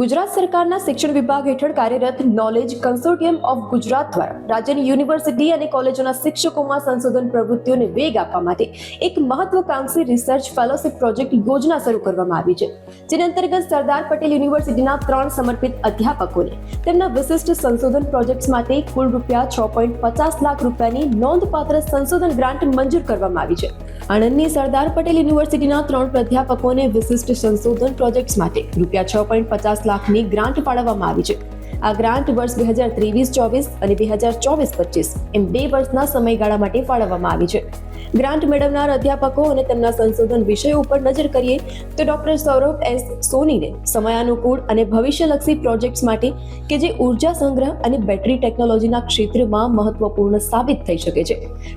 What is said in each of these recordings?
ગુજરાત સરકારના શિક્ષણ વિભાગ હેઠળ કાર્યરત નોલેજ કન્સોર્ટિયમ ઓફ ગુજરાત દ્વારા રાજ્યની યુનિવર્સિટી અને કોલેજોના શિક્ષકોમાં સંશોધન પ્રવૃત્તિઓને વેગ આપવા માટે એક મહત્વકાંક્ષી રિસર્ચ ફેલોશિપ પ્રોજેક્ટ યોજના શરૂ કરવામાં આવી છે, જેના અંતર્ગત સરદાર પટેલ યુનિવર્સિટીના ત્રણ સમર્પિત અધ્યાપકોને તેમના વિશિષ્ટ સંશોધન પ્રોજેક્ટ્સ માટે કુલ રૂપિયા છ પોઈન્ટ પચાસ લાખ રૂપિયાની નોંધપાત્ર સંશોધન ગ્રાન્ટ મંજૂર કરવામાં આવી છે. આણંદની સરદાર પટેલ યુનિવર્સિટીના ત્રણ પ્રાધ્યાપકોને વિશિષ્ટ સંશોધન પ્રોજેક્ટ્સ માટે રૂપિયા છ પોઈન્ટ પચાસ લાખની ગ્રાન્ટ ફાળવવામાં આવી છે. આ ગ્રાન્ટ વર્ષ બે હજાર ત્રેવીસ, ચોવીસ અને બે હજાર ચોવીસ પચીસ એમ બે વર્ષના સમયગાળા માટે ફાળવવામાં આવી છે. ગ્રાન્ટ મેળવનાર અધ્યાપકો અને તેમના સંશોધન વિષયો ઉપર નજર કરીએ તો ડોક્ટર સૌરભ એસ સોનીને સમયાનુકૂળ અને ભવિષ્યલક્ષી પ્રોજેક્ટ્સ માટે કે જે ઊર્જા સંગ્રહ અને બેટરી ટેકનોલોજીના ક્ષેત્રમાં મહત્વપૂર્ણ સાબિત થઈ શકે છે.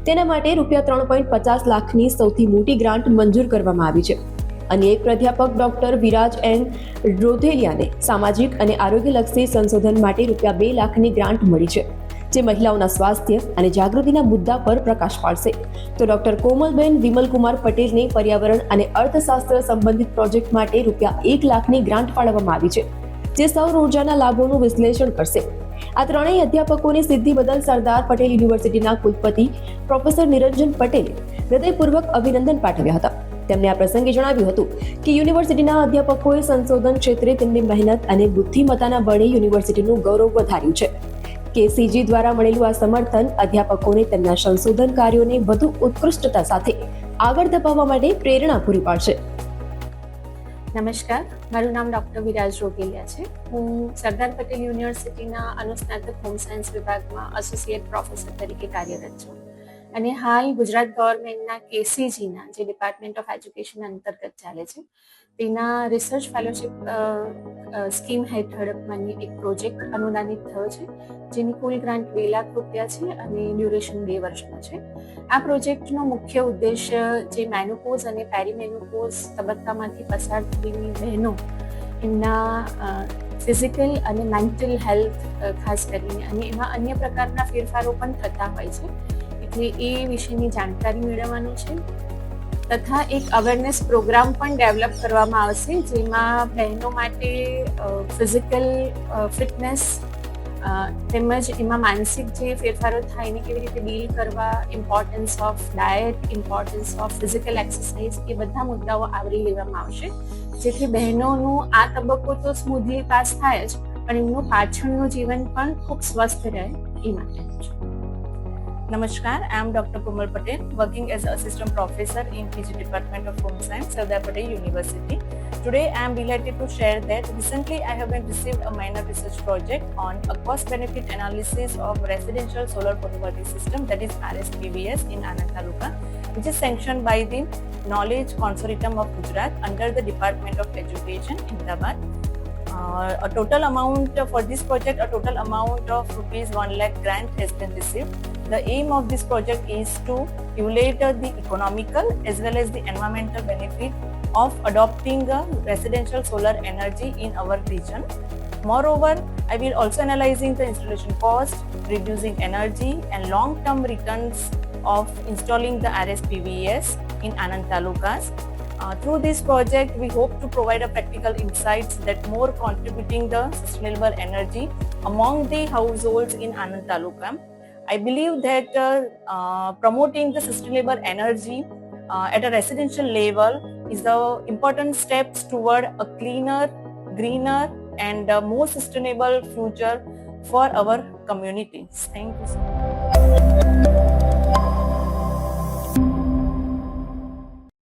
તેના માટે રૂપિયા ત્રણ પોઈન્ટ પચાસ લાખની સૌથી મોટી ગ્રાન્ટ મંજૂર કરવામાં આવી છે. અને એક પ્રાધ્યાપક ડોક્ટર વિરાજ એન રોધેલિયાને સામાજિક અને આરોગ્યલક્ષી સંશોધન માટે રૂપિયા બે લાખની ગ્રાન્ટ મળી છે, જે મહિલાઓના સ્વાસ્થ્ય અને જાગૃતિના મુદ્દા પર પ્રકાશ પાડશે. તો ડોક્ટર કોમલબેન વિમલકુમાર પટેલને પર્યાવરણ અને અર્થશાસ્ત્ર સંબંધિત પ્રોજેક્ટ માટે રૂપિયા એક લાખની ગ્રાન્ટ ફાળવવામાં આવી છે, જે સૌર ઉર્જાના લાભોનું વિશ્લેષણ કરશે. આ ત્રણેય અધ્યાપકોની સિદ્ધિ બદલ સરદાર પટેલ યુનિવર્સિટીના કુલપતિ પ્રોફેસર નિરંજન પટેલે હૃદયપૂર્વક અભિનંદન પાઠવ્યા હતા. તેમણે આ પ્રસંગે જણાવ્યું હતું કે યુનિવર્સિટીના અધ્યાપકોએ સંશોધન ક્ષેત્રે તેમની મહેનત અને બુદ્ધિમત્તાના બળે યુનિવર્સિટીનું ગૌરવ વધાર્યું છે. કેસીજી દ્વારા મળેલું આ સમર્થન અધ્યાપકોને તેમના સંશોધન કાર્યોને વધુ ઉત્કૃષ્ટતા સાથે આગળ ધપાવવા માટે પ્રેરણા પૂરી પાડશે. નમસ્કાર. મારું નામ ડૉક્ટર વિરાજ રોગેલિયા છે. હું સરદાર પટેલ યુનિવર્સિટીના અનુસ્નાતક હોમ સાયન્સ વિભાગમાં એસોસિએટ પ્રોફેસર તરીકે કાર્યરત છું. અને હાલ ગુજરાત ગવર્મેન્ટના કેસીજીના જે ડિપાર્ટમેન્ટ ઓફ એજ્યુકેશન અંતર્ગત ચાલે છે, તેના રિસર્ચ ફેલોશિપ સ્કીમ હેઠળ મને એક પ્રોજેક્ટ અનુદાનિત થયો છે, જેની કુલ ગ્રાન્ટ બે લાખ રૂપિયા છે અને ડ્યુરેશન બે વર્ષનો છે. આ પ્રોજેક્ટનો મુખ્ય ઉદ્દેશ્ય જે મેનોપોઝ અને પેરીમેનોપોઝ તબક્કામાંથી પસાર થયેલી બહેનો, એમના ફિઝિકલ અને મેન્ટલ હેલ્થ ખાસ કરીને અને એમાં અન્ય પ્રકારના ફેરફારો પણ થતા હોય છે. એટલે એ વિશેની જાણકારી મેળવવાનું છે. તથા એક અવેરનેસ પ્રોગ્રામ પણ ડેવલપ કરવામાં આવશે, જેમાં બહેનો માટે ફિઝિકલ ફિટનેસ તેમજ એમાં માનસિક જે ફેરફારો થાય એને કેવી રીતે ડીલ કરવા importance of diet importance of physical exercise એ બધા મુદ્દાઓ આવરી લેવામાં આવશે. જેથી બહેનોનું આ તબક્કો તો સ્મૂધલી પાસ થાય જ, પણ એમનું પાછળનું જીવન પણ ખૂબ સ્વસ્થ રહે એ માટેનું છે Namaskar, I am Dr. Komal Patel, working as Assistant Professor in PG Department of Home Science, Sardar Patel University. Today, I am delighted to share that recently I have been received a minor research project on a cost-benefit analysis of residential solar photovoltaic system, that is RSPVS in Anand Taluka, which is sanctioned by the Knowledge Consortium of Gujarat under the Department of Education, Ahmedabad. Uh, a total amount for this project, a total amount of rupees 1 lakh grant has been received. The aim of this project is to evaluate the economical as well as the environmental benefit of adopting uh, residential solar energy in our region. Moreover, I will also analyzing the installation cost, reducing energy and long-term returns of installing the RSPVS in Anand Talukas. Uh, through this project, we hope to provide a practical insights that more contributing the sustainable energy among the households in Anand. I believe that uh, uh, promoting the sustainable energy uh, at a residential level is the important steps toward a cleaner, greener, and more sustainable future for our communities. Thank you so much.